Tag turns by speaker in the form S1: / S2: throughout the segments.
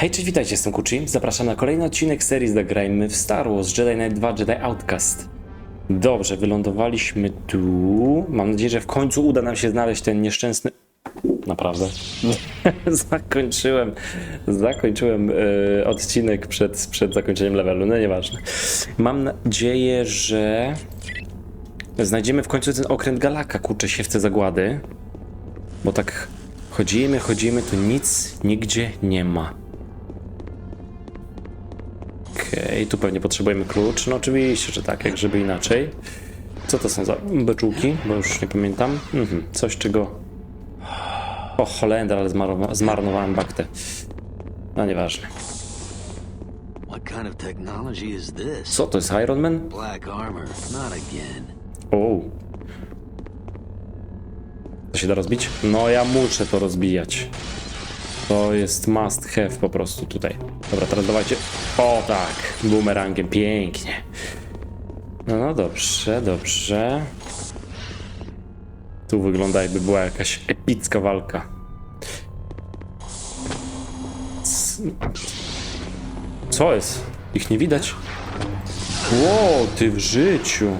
S1: Hej, cześć, witajcie, jestem Kuchi. Zapraszam na kolejny odcinek serii Zagrajmy w Star Wars Jedi Knight 2 Jedi Outcast. Dobrze, wylądowaliśmy tu. Mam nadzieję, że w końcu uda nam się znaleźć ten nieszczęsny... Naprawdę. zakończyłem zakończyłem e, odcinek przed, przed zakończeniem levelu, no nieważne. Mam nadzieję, że znajdziemy w końcu ten okręt Galaka, kurczę, siewce zagłady. Bo tak chodzimy, chodzimy, tu nic nigdzie nie ma. Okej, tu pewnie potrzebujemy klucz. No oczywiście, że tak, jak żeby inaczej. Co to są za beczułki? Bo już nie pamiętam. Mhm, coś czego... O, Holender, ale zmarnowa- zmarnowałem baktę. No nieważne. Co to jest Iron Man? O. To się da rozbić? No ja muszę to rozbijać. To jest must have po prostu tutaj. Dobra, teraz dawajcie. O tak, boomerangiem, pięknie. No, no dobrze, dobrze. Tu wygląda jakby była jakaś epicka walka. Co jest? Ich nie widać? Ło, ty w życiu.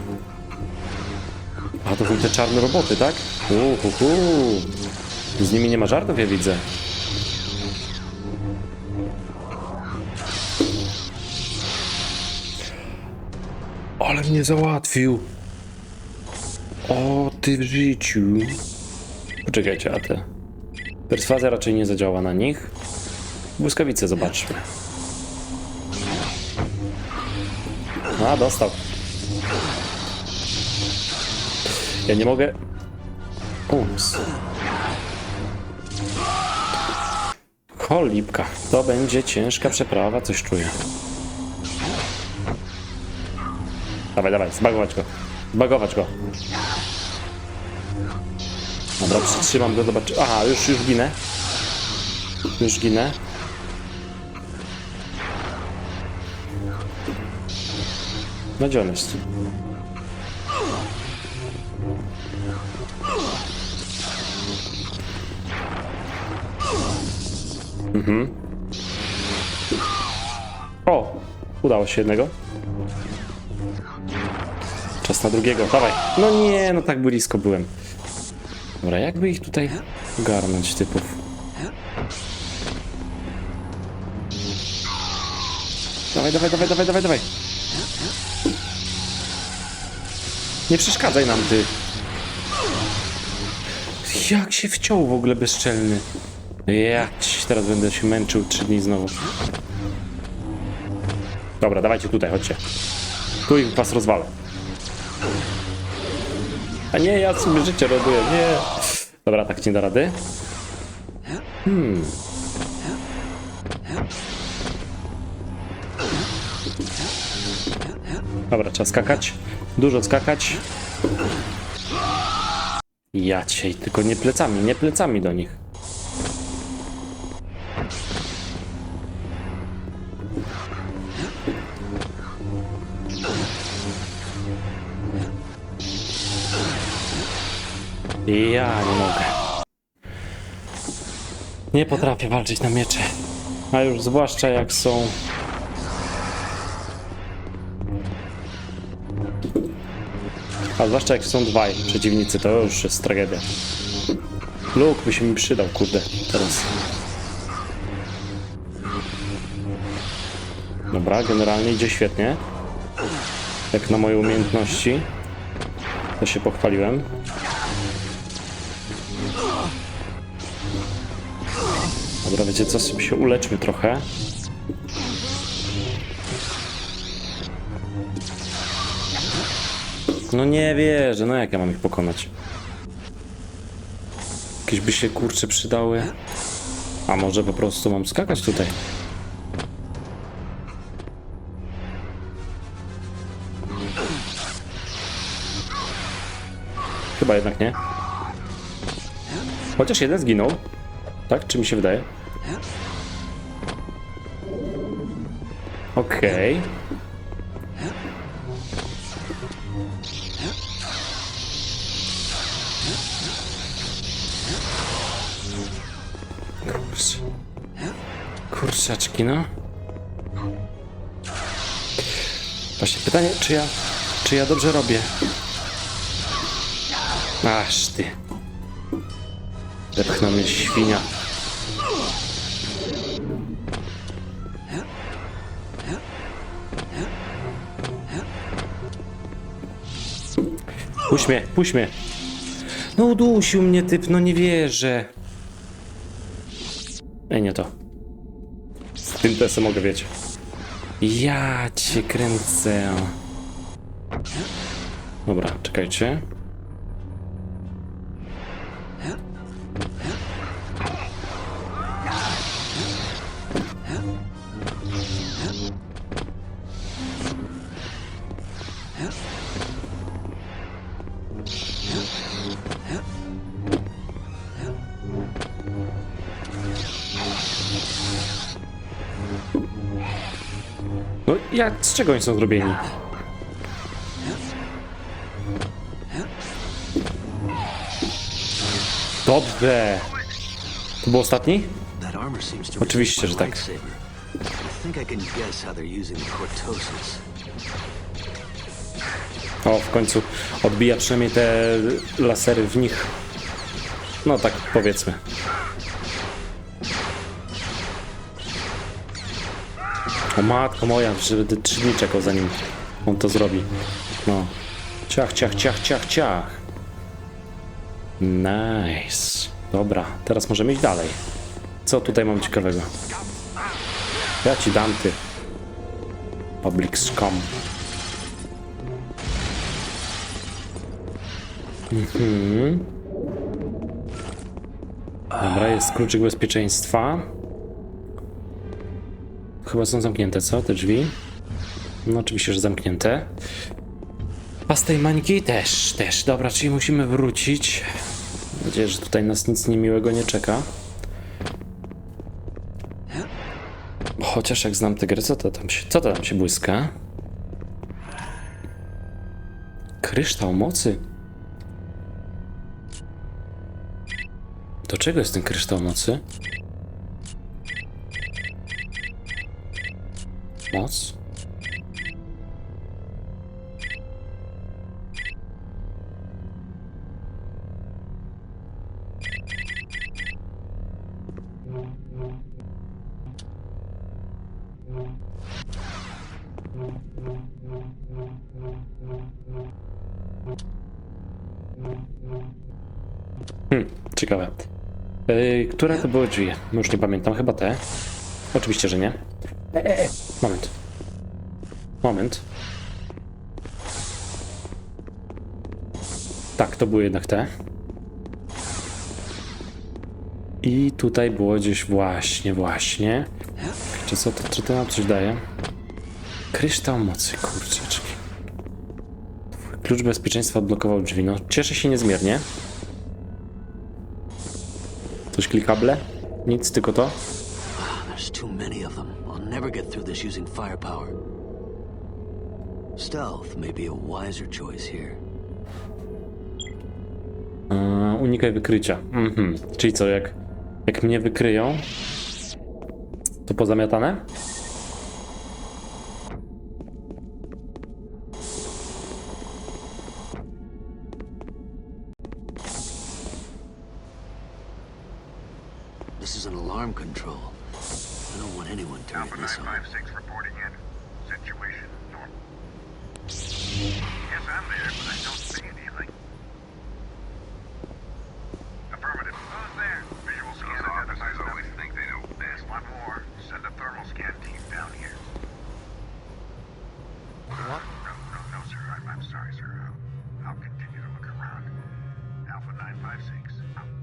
S1: A to są te czarne roboty, tak? Uhuhu. Z nimi nie ma żartów, ja widzę. Mnie załatwił. O, ty w życiu. Poczekajcie, a te. Perswazja raczej nie zadziała na nich. Błyskawice zobaczmy. A, dostał. Ja nie mogę. Ups. Cholipka. To będzie ciężka przeprawa, coś czuję. Dawaj, dawaj, zbagować go. Zbagować go. Dobra, przytrzymam go, zobacz. Aha, już, już ginę. Już ginę. No gdzie on jest? O! Udało się jednego. Czas na drugiego, dawaj. No nie, no tak blisko byłem. Dobra, jakby ich tutaj garnąć typów? Dawaj, dawaj, dawaj, dawaj, dawaj, dawaj. Nie przeszkadzaj nam, ty. Jak się wciął w ogóle bezczelny. Ja ci teraz będę się męczył trzy dni znowu. Dobra, dawajcie tutaj, chodźcie. Tu ich was rozwalę. A nie, ja sobie życie robuję, nie. Dobra, tak nie da rady. Hmm. Dobra, trzeba skakać. Dużo skakać. Ja cię, tylko nie plecami, nie plecami do nich. Ja nie mogę. Nie potrafię walczyć na miecze. A już zwłaszcza jak są. A zwłaszcza jak są dwaj przeciwnicy, to już jest tragedia. Luke by się mi przydał, kurde, teraz. Dobra, generalnie idzie świetnie. Jak na moje umiejętności. To się pochwaliłem. Dobra, wiecie co, sobie się uleczmy trochę. No nie wierzę, no jak ja mam ich pokonać? Jakieś by się kurcze przydały. A może po prostu mam skakać tutaj? Chyba jednak nie. Chociaż jeden zginął. Tak? Czy mi się wydaje? Okej. Kurczę. Kurczaczki, no. Właśnie pytanie, czy ja, czy ja dobrze robię? Aż ty. Zepchnął mnie świnia. Puść mnie, puść mnie. No udusił mnie typ, no nie wierzę. Ej, nie to. Z tym testem mogę wiedzieć. Ja cię kręcę. Dobra, czekajcie. Ja, z czego oni są zrobieni? Dobrze. To był ostatni? Oczywiście, że tak. O, w końcu odbija przynajmniej te lasery w nich. No tak powiedzmy. O matko moja, żeby trzy dni czekał zanim on to zrobi. No. Ciach, ciach, ciach, ciach, ciach. Nice. Dobra, teraz możemy iść dalej. Co tutaj mam ciekawego? Ja ci dam ty. Public scum. Dobra, jest kluczyk bezpieczeństwa. Chyba są zamknięte, co? Te drzwi? No oczywiście, że zamknięte. A z tej mańki też, też. Dobra, czyli musimy wrócić. Mam nadzieję, że tutaj nas nic niemiłego nie czeka. Chociaż jak znam tę grę, co to tam się, co to tam się błyska? Kryształ mocy. Do czego jest ten kryształ mocy? Moc? Ciekawe. Yy, które to były drzwi? Już nie pamiętam, chyba te. Oczywiście, że nie. E, e, e. Moment. Moment. Tak, to były jednak te. I tutaj było gdzieś właśnie, właśnie. Czy co to, czy to nam coś daje? Kryształ mocy, kurczeczki. Klucz bezpieczeństwa odblokował drzwi. No, cieszę się niezmiernie. Coś klikable? Nic, tylko to.
S2: Never get through this using firepower. Stealth may be a wiser choice here.
S1: Yy, unikaj wykrycia. Mhm. Czyli co, jak, jak mnie wykryją, to pozamiatane?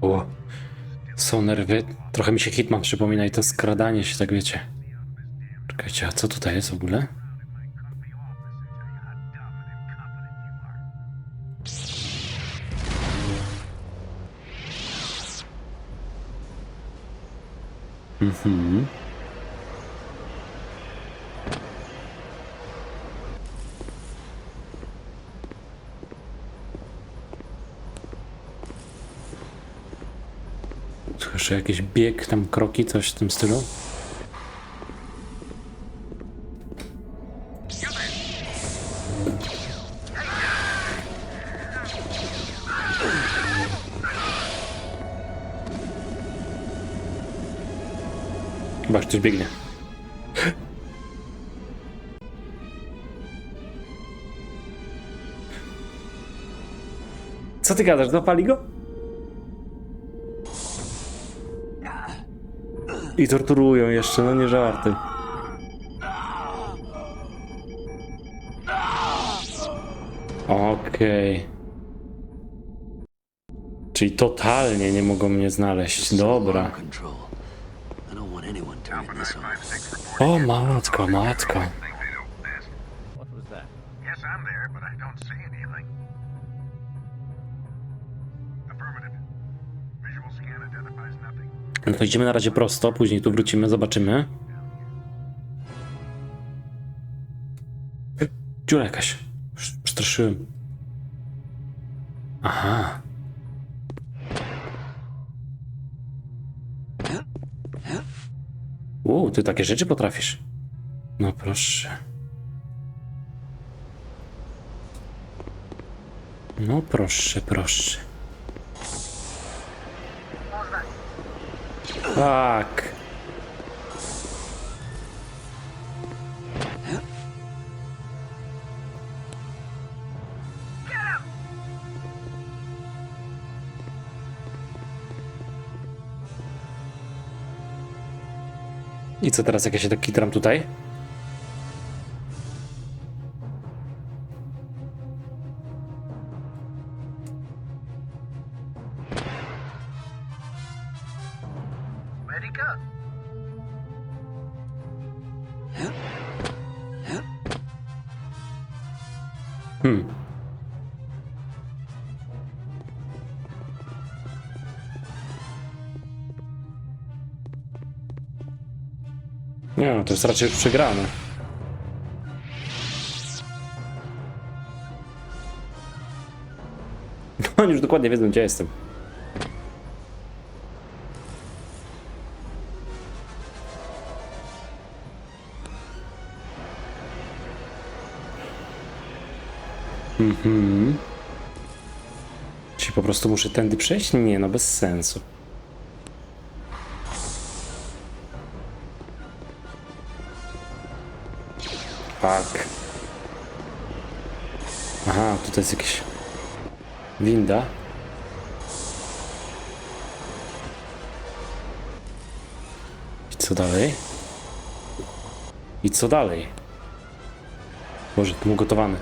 S1: O, są nerwy. Trochę mi się Hitman przypomina i to skradanie się, tak wiecie. Czekajcie, a co tutaj jest w ogóle? Mhm. Słyszę jakiś bieg, tam kroki, coś w tym stylu. Ktoś biegnie. Co ty gadasz? Zapali go? I torturują jeszcze, no nie żarty. Okej. Czyli totalnie nie mogą mnie znaleźć. Dobra.
S3: Scan identifies nothing.
S1: No to idziemy na razie prosto, później tu wrócimy, zobaczymy. Dziura jakaś. Przestraszyłem. Aha. Uuu, ty takie rzeczy potrafisz. No proszę. No proszę, proszę. Tak. I co teraz, jak ja się tak kitram tutaj? Jest raczej już przegrane. Oni już dokładnie wiedzą, gdzie jestem. Czy po prostu muszę tędy przejść? Nie, no bez sensu. Fuck. Aha, tutaj jest jakieś... Winda. I co dalej? I co dalej? Boże, tu gotowany.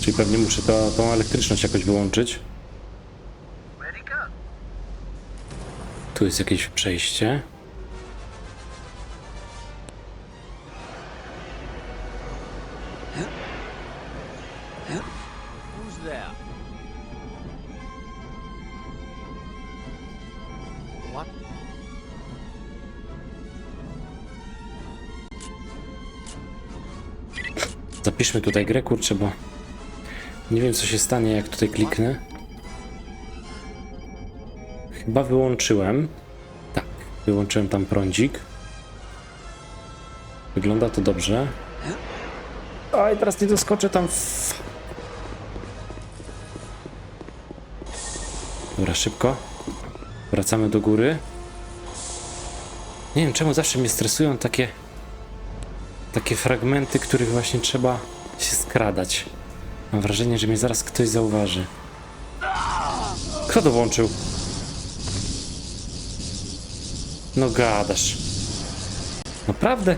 S1: Czyli pewnie muszę to, tą elektryczność jakoś wyłączyć. Tu jest jakieś przejście. Zapiszmy tutaj grę, kurczę, bo nie wiem co się stanie jak tutaj kliknę. Chyba wyłączyłem. Tak, wyłączyłem tam prądzik. Wygląda to dobrze. Oj, teraz nie doskoczę tam w... Dobra, szybko. Wracamy do góry. Nie wiem czemu zawsze mnie stresują takie takie fragmenty, których właśnie trzeba się skradać. Mam wrażenie, że mnie zaraz ktoś zauważy. Kto to włączył? No gadasz. Naprawdę?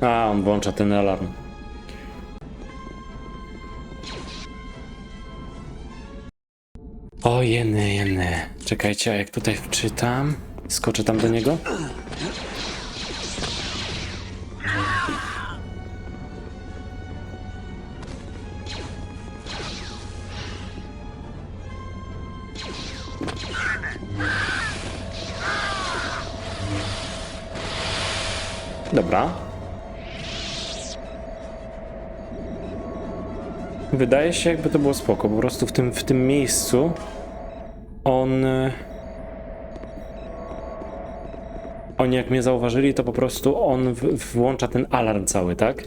S1: A, on włącza ten alarm. O jeny, jeny. Czekajcie, a jak tutaj wczytam? Skoczę tam do niego? Wydaje się, jakby to było spoko. Po prostu w tym, w tym miejscu on. e, Oni jak mnie zauważyli, to po prostu on w- włącza ten alarm cały, tak?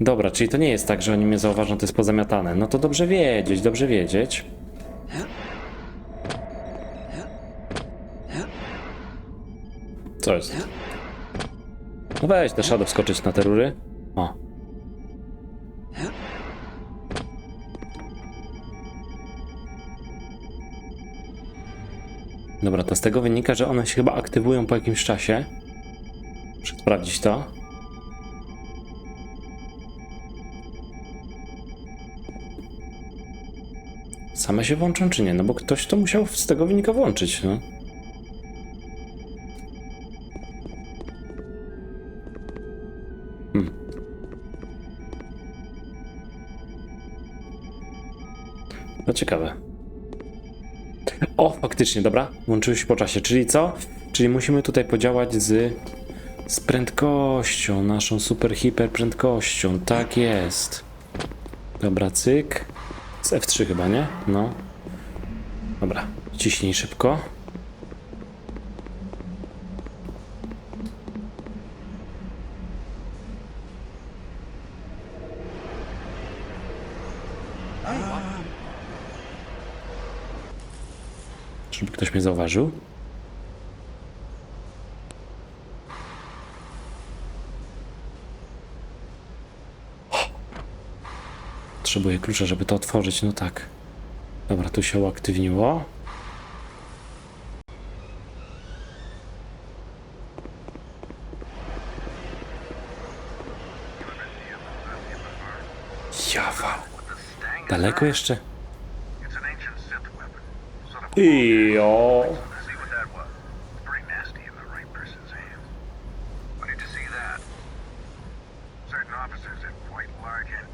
S1: Dobra, czyli to nie jest tak, że oni mnie zauważą, to jest pozamiatane. No to dobrze wiedzieć, dobrze wiedzieć. Co jest? No weź te shadow skoczyć na te rury. O. z tego wynika, że one się chyba aktywują po jakimś czasie. Muszę sprawdzić to. Same się włączą czy nie? No bo ktoś to musiał z tego wynika włączyć, no. Faktycznie, dobra. Włączyły się po czasie. Czyli co? Czyli musimy tutaj podziałać z, z prędkością, naszą super hiper prędkością. Tak jest. Dobra, cyk. Z F3 chyba, nie? No. Dobra, ciśnij szybko. Żeby ktoś mnie zauważył. Potrzebuję klucza, żeby to otworzyć. No tak. Dobra, tu się uaktywniło. Jawa. Daleko jeszcze?
S3: Antennas.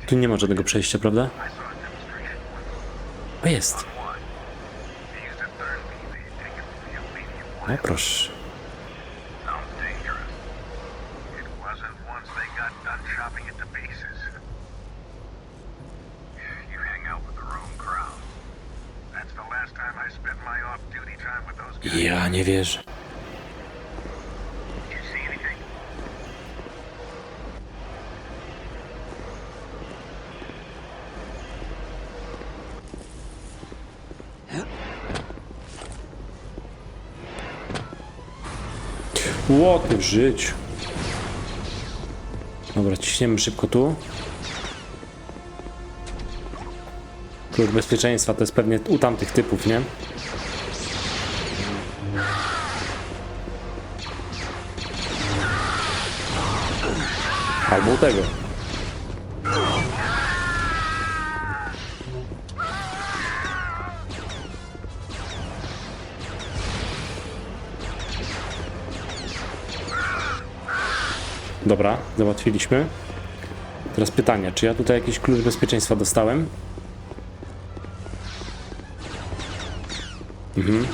S1: Tu nie ma żadnego przejścia, prawda? O, jest.
S3: One. They
S1: Ja nie wierzę. Łoty w życiu. Dobra, ciśniemy szybko tu. Klucz bezpieczeństwa to jest pewnie u tamtych typów, nie? Albo tego. Dobra, załatwiliśmy. Teraz pytanie, czy ja tutaj jakiś klucz bezpieczeństwa dostałem? Mhm.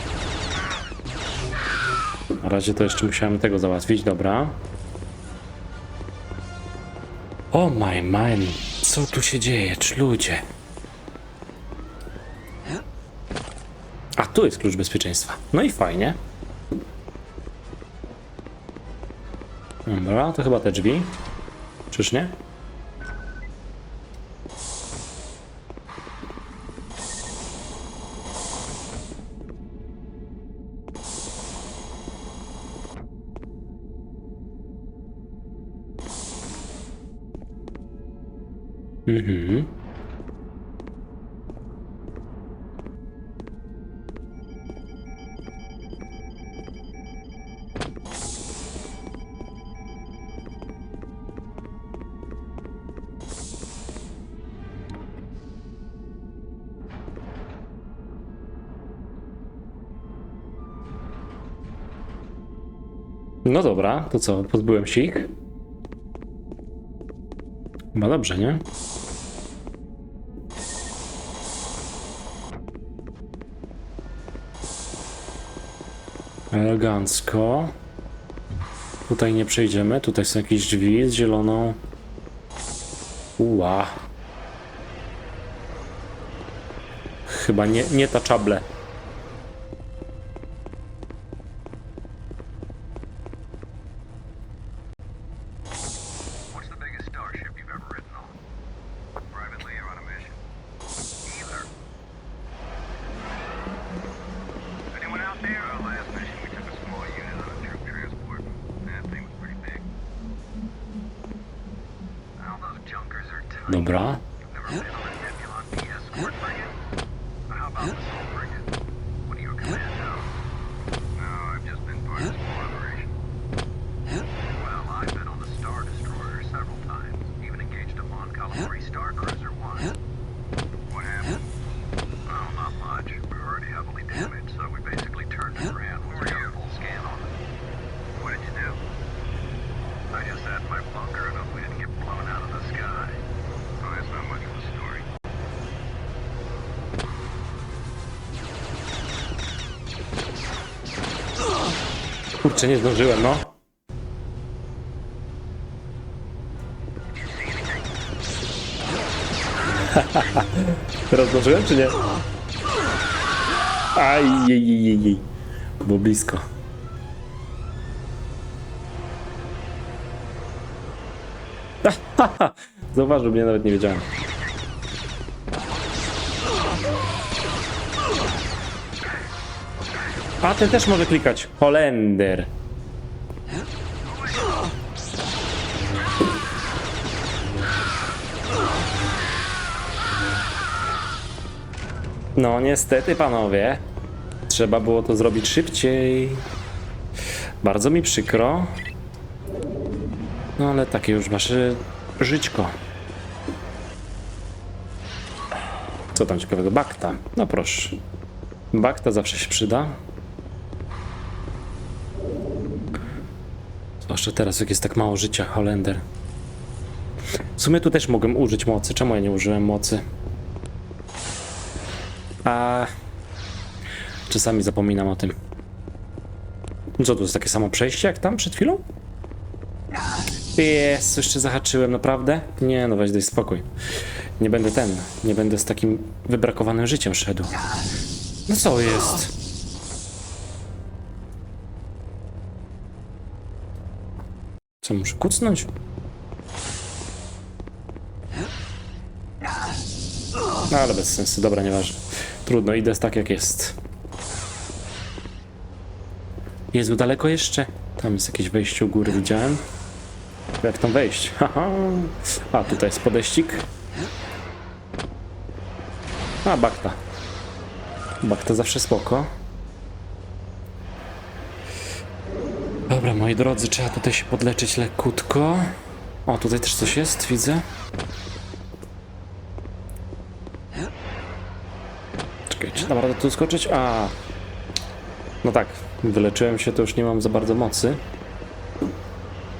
S1: Na razie to jeszcze musiałem tego załatwić, dobra. O my man, co tu się dzieje, ludzie? A tu jest klucz bezpieczeństwa. No i fajnie. Dobra, to chyba te drzwi. Czyż nie? Mhm. No dobra, to co, pozbyłem się ich? Chyba dobrze, nie? Elegancko. Tutaj nie przejdziemy. Tutaj są jakieś drzwi z zieloną. Ua. Chyba nie, nie ta czable. Kurczę, nie zdążyłem, no. Teraz zdążyłem, czy nie? Aj, jej, jej, jej. Było blisko. Zauważył mnie, nawet nie wiedziałem. A, ten też może klikać. Holender. No niestety, panowie. Trzeba było to zrobić szybciej. Bardzo mi przykro. No ale takie już wasze żyćko. Co tam ciekawego? Bakta. No proszę. Bakta zawsze się przyda. Zwłaszcza teraz, jak jest tak mało życia, Holender. W sumie tu też mogłem użyć mocy. Czemu ja nie użyłem mocy? A czasami zapominam o tym. Co tu jest takie samo przejście jak tam przed chwilą? Jest, jeszcze zahaczyłem, naprawdę? Nie, no weź daj spokój. Nie będę ten, nie będę z takim wybrakowanym życiem szedł. No co jest? Co, muszę kucnąć? No ale bez sensu, dobra, nieważne. Trudno, idę tak jak jest. Jezu, daleko jeszcze? Tam jest jakieś wejście u góry, widziałem. Jak tam wejść? A, tutaj jest podejścik. A, bakta. Bakta zawsze spoko. Dobra, moi drodzy, trzeba tutaj się podleczyć lekkutko. O, tutaj też coś jest, widzę. Czekaj, czy dam radę tu skoczyć? A. No tak, wyleczyłem się, to już nie mam za bardzo mocy.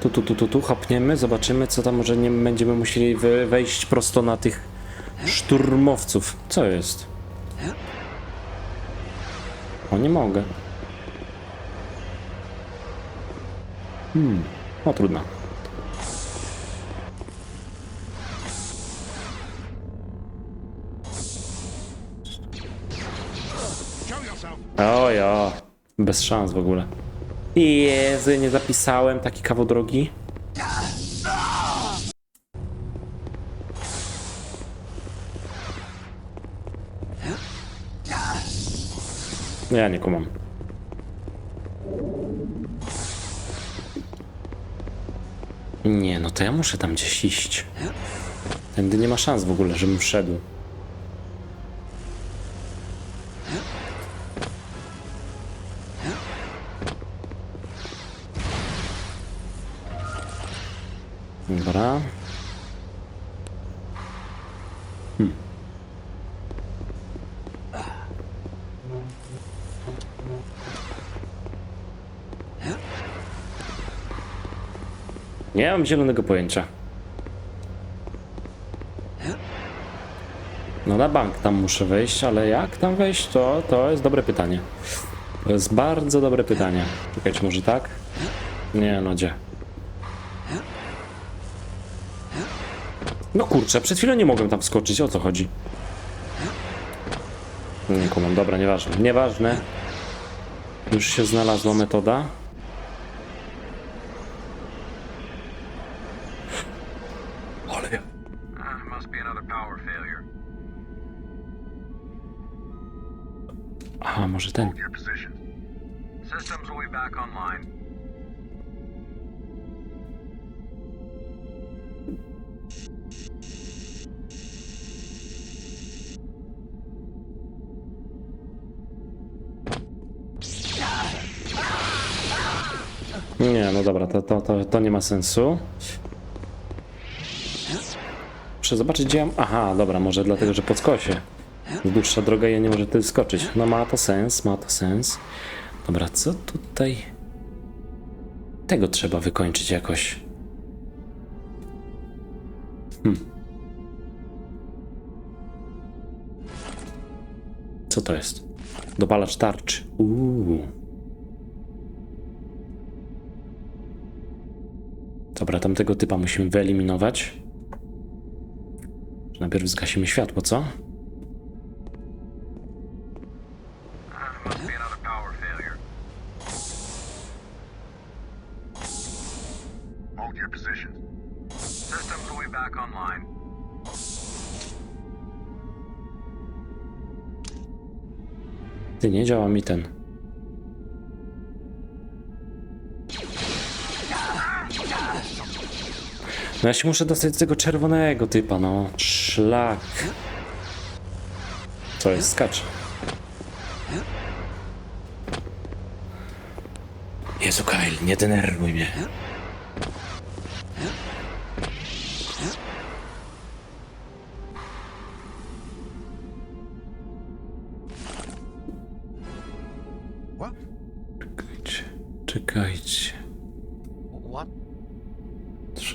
S1: Tu, tu, tu, tu, tu, hopniemy, zobaczymy, co tam może nie będziemy musieli we- wejść prosto na tych szturmowców. Co jest? O, nie mogę. Hmm, o trudno. O bez szans w ogóle. Jezu, nie zapisałem taki kawał drogi. Ja nie kumam. Nie, no to ja muszę tam gdzieś iść. Tędy nie ma szans w ogóle, żebym wszedł. Dobra. Nie mam zielonego pojęcia. No na bank tam muszę wejść, ale jak tam wejść, to, to jest dobre pytanie. To jest bardzo dobre pytanie. Czekajcie, może tak? Nie, no gdzie? No kurczę, przed chwilą nie mogłem tam wskoczyć, o co chodzi? Nie kumam, dobra, nieważne. Nieważne. Już się znalazła metoda.
S3: must be another power failure.
S1: Aha, może ten.
S3: Systems will be back online.
S1: Nie, no dobra, to, to, to, to nie ma sensu. Muszę zobaczyć, gdzie ja... Aha, dobra, może dlatego, że po skosie. Dłuższa droga ja nie może wtedy skoczyć. No ma to sens, ma to sens. Dobra, co tutaj... Tego trzeba wykończyć jakoś. Hmm. Co to jest? Dopalacz tarczy. Uuu. Dobra, tamtego typa musimy wyeliminować. Najpierw zgasimy światło, co? Ty, nie działa mi ten. No ja się muszę dostać z tego czerwonego typa, no. Szlak. Co jest? Skacz. Jezu, Kyle, nie denerwuj mnie. Czekajcie, czekajcie.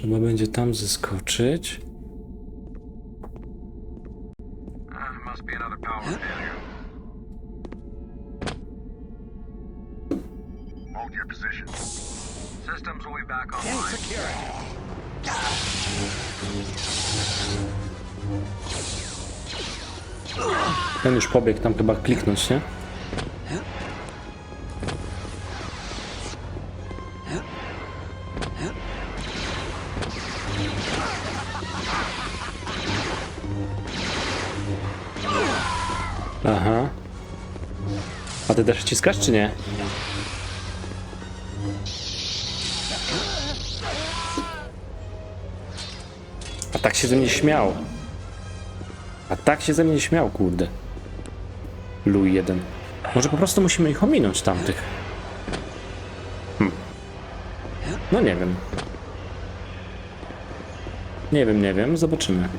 S1: Trzeba będzie tam zeskoczyć. Ten już pobiegł tam chyba kliknąć, nie? Wciskasz, czy nie? A tak się ze mnie śmiał. A tak się ze mnie śmiał, kurde. Louis jeden. Może po prostu musimy ich ominąć tamtych. Hm. No nie wiem. Nie wiem, nie wiem, zobaczymy.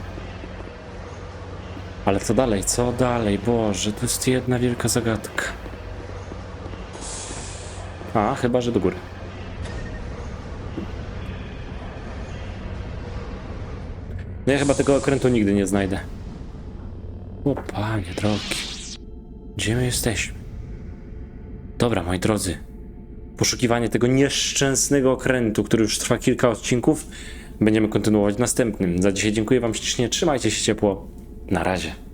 S1: Ale co dalej, co dalej? Boże, to jest jedna wielka zagadka. A, chyba, że do góry. No ja chyba tego okrętu nigdy nie znajdę. O panie drogi. Gdzie my jesteśmy? Dobra, moi drodzy. Poszukiwanie tego nieszczęsnego okrętu, który już trwa kilka odcinków, będziemy kontynuować następnym. Za dzisiaj dziękuję wam ślicznie, trzymajcie się ciepło. Na razie.